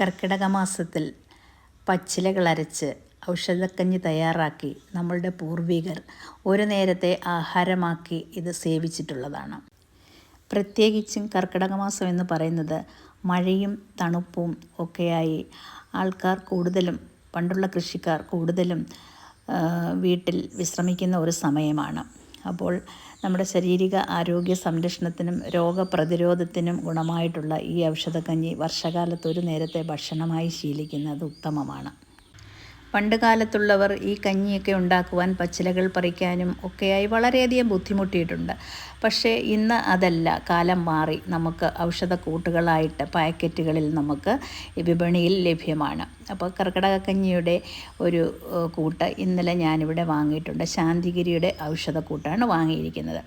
കർക്കിടക മാസത്തിൽ പച്ചിലകൾ അരച്ച് ഔഷധക്കഞ്ഞി തയ്യാറാക്കി നമ്മളുടെ പൂർവികർ ഒരു നേരത്തെ ആഹാരമാക്കി ഇത് സേവിച്ചിട്ടുള്ളതാണ്. പ്രത്യേകിച്ചും കർക്കിടക മാസം എന്ന് പറയുന്നത് മഴയും തണുപ്പും ഒക്കെയായി ആൾക്കാർ കൂടുതലും പണ്ടുള്ള കൃഷിക്കാർ കൂടുതലും വീട്ടിൽ വിശ്രമിക്കുന്ന ഒരു സമയമാണ്. അപ്പോൾ നമ്മുടെ ശാരീരിക ആരോഗ്യ സംരക്ഷണത്തിനും രോഗപ്രതിരോധത്തിനും ഗുണമായിട്ടുള്ള ഈ ഔഷധക്കഞ്ഞി വർഷകാലത്ത് ഒരു നേരത്തെ ഭക്ഷണമായി ശീലിക്കുന്നത് ഉത്തമമാണ്. പണ്ട് കാലത്തുള്ളവർ ഈ കഞ്ഞിയൊക്കെ ഉണ്ടാക്കുവാൻ പച്ചിലകൾ പറിക്കാനും ഒക്കെയായി വളരെയധികം ബുദ്ധിമുട്ടിയിട്ടുണ്ട്. പക്ഷേ ഇന്ന് അതല്ല. കാലം മാറി. നമുക്ക് ഔഷധക്കൂട്ടുകളായിട്ട് പാക്കറ്റുകളിൽ നമുക്ക് വിപണിയിൽ ലഭ്യമാണ്. അപ്പോൾ കർക്കിടകക്കഞ്ഞിയുടെ ഒരു കൂട്ട് ഇന്നലെ ഞാനിവിടെ വാങ്ങിയിട്ടുണ്ട്. ശാന്തിഗിരിയുടെ ഔഷധക്കൂട്ടാണ് വാങ്ങിയിരിക്കുന്നത്.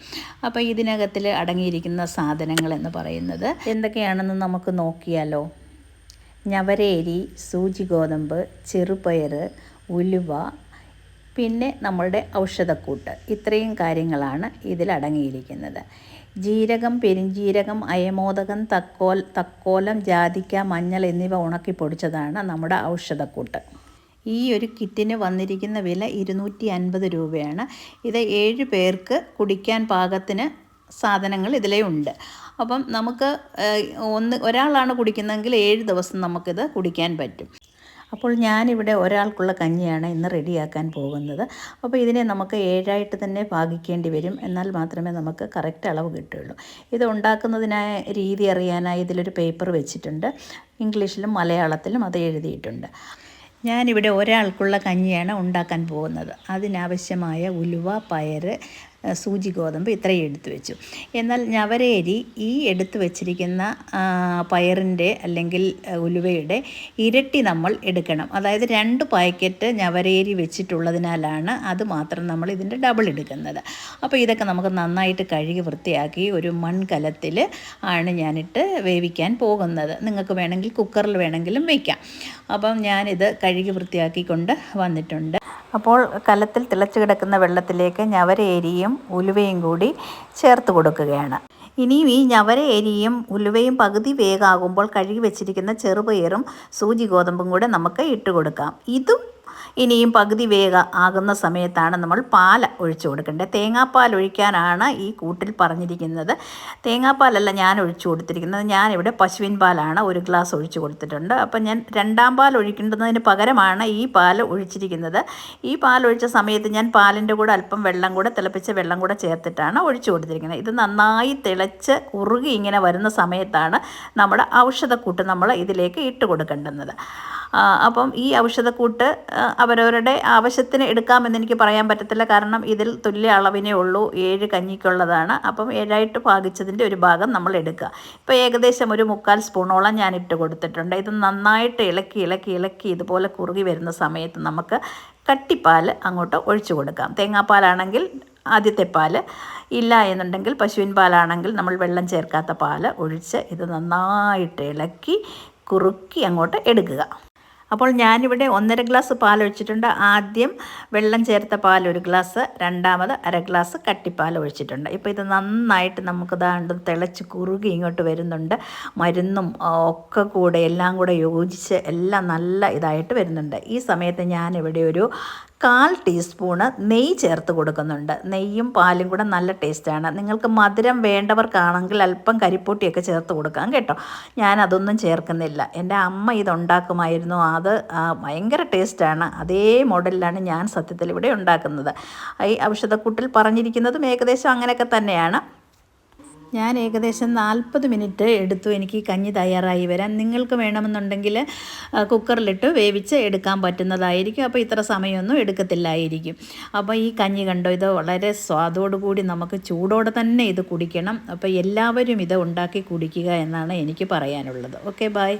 അപ്പോൾ ഇതിനകത്തിൽ അടങ്ങിയിരിക്കുന്ന സാധനങ്ങൾ എന്ന് പറയുന്നത് എന്തൊക്കെയാണെന്ന് നമുക്ക് നോക്കിയാലോ? ഞവരേരി സൂചി ഗോതമ്പ് ചെറുപയർ ഉലുവ പിന്നെ നമ്മളുടെ ഔഷധക്കൂട്ട്. ഇത്രയും കാര്യങ്ങളാണ് ഇതിലടങ്ങിയിരിക്കുന്നത് ജീരകം പെരിഞ്ജീരകം അയമോദകം തക്കോൽ തക്കോലം ജാതിക്ക മഞ്ഞൾ എന്നിവ ഉണക്കി പൊടിച്ചതാണ് നമ്മുടെ ഔഷധക്കൂട്ട്. ഈ ഒരു കിറ്റിന് വന്നിരിക്കുന്ന വില ഇരുന്നൂറ്റി അൻപത് രൂപയാണ്. ഇത് ഏഴ് പേർക്ക് കുടിക്കാൻ പാകത്തിന് സാധനങ്ങൾ ഇതിലേ ഉണ്ട്. അപ്പം നമുക്ക് ഒന്ന് ഒരാളാണ് കുടിക്കുന്നതെങ്കിൽ ഏഴ് ദിവസം നമുക്കിത് കുടിക്കാൻ പറ്റും. അപ്പോൾ ഞാനിവിടെ ഒരാൾക്കുള്ള കഞ്ഞിയാണ് ഇന്ന് റെഡിയാക്കാൻ പോകുന്നത്. അപ്പോൾ ഇതിനെ നമുക്ക് ഏഴായിട്ട് തന്നെ ഭാഗിക്കേണ്ടി വരും. എന്നാൽ മാത്രമേ നമുക്ക് കറക്റ്റ് അളവ് കിട്ടുകയുള്ളൂ. ഇത് ഉണ്ടാക്കുന്നതിനായ രീതി അറിയാനായി ഇതിലൊരു പേപ്പർ വെച്ചിട്ടുണ്ട്. ഇംഗ്ലീഷിലും മലയാളത്തിലും അത് എഴുതിയിട്ടുണ്ട്. ഞാനിവിടെ ഒരാൾക്കുള്ള കഞ്ഞിയാണ് ഉണ്ടാക്കാൻ പോകുന്നത്. അതിനാവശ്യമായ ഉലുവ പയർ സൂചി ഗോതമ്പ് ഇത്രയും എടുത്തു വെച്ചു. എന്നാൽ ഞവരേരി ഈ എടുത്തു വെച്ചിരിക്കുന്ന പയറിന്റെ അല്ലെങ്കിൽ ഉലുവയുടെ ഇരട്ടി നമ്മൾ എടുക്കണം. അതായത് രണ്ട് പാക്കറ്റ് ഞവരേരി വെച്ചിട്ടുള്ളതിനാലാണ് അത് മാത്രം നമ്മൾ ഇതിന്റെ ഡബിൾ എടുക്കുന്നത്. അപ്പോൾ ഇതൊക്കെ നമുക്ക് നന്നായിട്ട് കഴുകി വൃത്തിയാക്കി ഒരു മൺകലത്തിൽ ആണ് ഞാനിട്ട് വേവിക്കാൻ പോകുന്നത്. നിങ്ങൾക്ക് വേണമെങ്കിൽ കുക്കറിൽ വേണമെങ്കിലും വയ്ക്കാം അപ്പം ഞാനിത് കഴുകി വൃത്തിയാക്കിക്കൊണ്ട് വന്നിട്ടുണ്ട്. അപ്പോൾ കലത്തിൽ തിളച്ചു കിടക്കുന്ന വെള്ളത്തിലേക്ക് ഞവര എരിയും ഉലുവയും കൂടി ചേർത്ത് കൊടുക്കുകയാണ്. ഇനിയും ഈ എരിയും ഉലുവയും പകുതി വേഗമാകുമ്പോൾ കഴുകി വെച്ചിരിക്കുന്ന ചെറുപയറും സൂചി ഗോതമ്പും കൂടെ നമുക്ക് ഇട്ട് കൊടുക്കാം. ഇതും ഇനിയും പകുതി വേഗ ആകുന്ന സമയത്താണ് നമ്മൾ പാൽ ഒഴിച്ചു കൊടുക്കേണ്ടത്. തേങ്ങാപ്പാൽ ഒഴിക്കാനാണ് ഈ കൂട്ടിൽ പറഞ്ഞിരിക്കുന്നത്. തേങ്ങാപ്പാലല്ല ഞാൻ ഒഴിച്ചു കൊടുത്തിരിക്കുന്നത്. ഞാനിവിടെ പശുവിൻ പാലാണ് ഒരു ഗ്ലാസ് ഒഴിച്ചു കൊടുത്തിട്ടുണ്ട്. അപ്പം ഞാൻ രണ്ടാം പാൽ ഒഴിക്കേണ്ടതിന് പകരമാണ് ഈ പാൽ ഒഴിച്ചിരിക്കുന്നത്. ഈ പാൽ ഒഴിച്ച സമയത്ത് ഞാൻ പാലിന്റെ കൂടെ അല്പം വെള്ളം കൂടെ തിളപ്പിച്ച വെള്ളം കൂടെ ചേർത്തിട്ടാണ് ഒഴിച്ചു കൊടുത്തിരിക്കുന്നത്. ഇത് നന്നായി തിളച്ച് കുറുകി ഇങ്ങനെ വരുന്ന സമയത്താണ് നമ്മുടെ ഔഷധക്കൂട്ട് നമ്മൾ ഇതിലേക്ക് ഇട്ട് കൊടുക്കേണ്ടുന്നത്. അപ്പം ഈ ഔഷധക്കൂട്ട് അവരവരുടെ ആവശ്യത്തിന് എടുക്കാമെന്ന് എനിക്ക് പറയാൻ പറ്റത്തില്ല. കാരണം ഇതിൽ തുല്യ അളവിനേ ഉള്ളൂ. ഏഴ് കഞ്ഞിക്കുള്ളതാണ്. അപ്പം ഏഴായിട്ട് ഭാഗിച്ചതിന്റെ ഒരു ഭാഗം നമ്മൾ എടുക്കുക. ഇപ്പോൾ ഏകദേശം ഒരു മുക്കാൽ സ്പൂണോളം ഞാൻ ഇട്ട് കൊടുത്തിട്ടുണ്ട്. ഇത് നന്നായിട്ട് ഇളക്കി ഇളക്കി ഇളക്കി ഇതുപോലെ കുറുകി വരുന്ന സമയത്ത് നമുക്ക് കട്ടിപ്പാൽ അങ്ങോട്ട് ഒഴിച്ചു കൊടുക്കാം. തേങ്ങാപ്പാലാണെങ്കിൽ ആദ്യത്തെ പാൽ ഇല്ല എന്നുണ്ടെങ്കിൽ പശുവിൻ പാലാണെങ്കിൽ നമ്മൾ വെള്ളം ചേർക്കാത്ത പാൽ ഒഴിച്ച് ഇത് നന്നായിട്ട് ഇളക്കി കുറുക്കി അങ്ങോട്ട് എടുക്കുക. അപ്പോൾ ഞാനിവിടെ ഒന്നര ഗ്ലാസ് പാൽ ഒഴിച്ചിട്ടുണ്ട്. ആദ്യം വെള്ളം ചേർത്ത പാൽ ഒരു ഗ്ലാസ് രണ്ടാമത് അര ഗ്ലാസ് കട്ടിപ്പാൽ ഒഴിച്ചിട്ടുണ്ട്. ഇപ്പോൾ ഇത് നന്നായിട്ട് നമുക്ക് ദാണ്ട് തിളച്ച് കുറുകി ഇങ്ങോട്ട് വരുന്നുണ്ട്. മരുന്നും ഒക്കെ കൂടെ എല്ലാം കൂടെ യോജിച്ച് എല്ലാം നല്ല ഇതായിട്ട് വരുന്നുണ്ട്. ഈ സമയത്ത് ഞാനിവിടെ ഒരു കാൽ ടീസ്പൂണ് നെയ്യ് ചേർത്ത് കൊടുക്കുന്നുണ്ട്. നെയ്യും പാലും കൂടെ നല്ല ടേസ്റ്റാണ്. നിങ്ങൾക്ക് മധുരം വേണ്ടവർക്കാണെങ്കിൽ അല്പം കരിപ്പൊട്ടിയൊക്കെ ചേർത്ത് കൊടുക്കാം കേട്ടോ. ഞാൻ അതൊന്നും ചേർക്കുന്നില്ല. എന്റെ അമ്മ ഇതുണ്ടാക്കുമായിരുന്നു. അത് ഭയങ്കര ടേസ്റ്റാണ്. അതേ മോഡലിലാണ് ഞാൻ സത്യത്തിൽ ഇവിടെ ഉണ്ടാക്കുന്നത്. ഈ ഔഷധക്കൂട്ടിൽ പറഞ്ഞിരിക്കുന്നതും ഏകദേശം അങ്ങനെയൊക്കെ തന്നെയാണ്. ഞാൻ ഏകദേശം നാൽപ്പത് മിനിറ്റ് എടുത്തു. എനിക്ക് കഞ്ഞി തയ്യാറായി വരാൻ. നിങ്ങൾക്ക് വേണമെന്നുണ്ടെങ്കിൽ കുക്കറിലിട്ട് വേവിച്ച് എടുക്കാൻ പറ്റുന്നതായിരിക്കും. അപ്പോൾ ഇത്ര സമയമൊന്നും എടുക്കത്തില്ലായിരിക്കും. അപ്പോൾ ഈ കഞ്ഞി കണ്ടോ ഇത് വളരെ സ്വാദോടുകൂടി നമുക്ക് ചൂടോടെ തന്നെ ഇത് കുടിക്കണം. അപ്പോൾ എല്ലാവരും ഇത് ഉണ്ടാക്കി കുടിക്കുക എന്നാണ് എനിക്ക് പറയാനുള്ളത്. Okay bye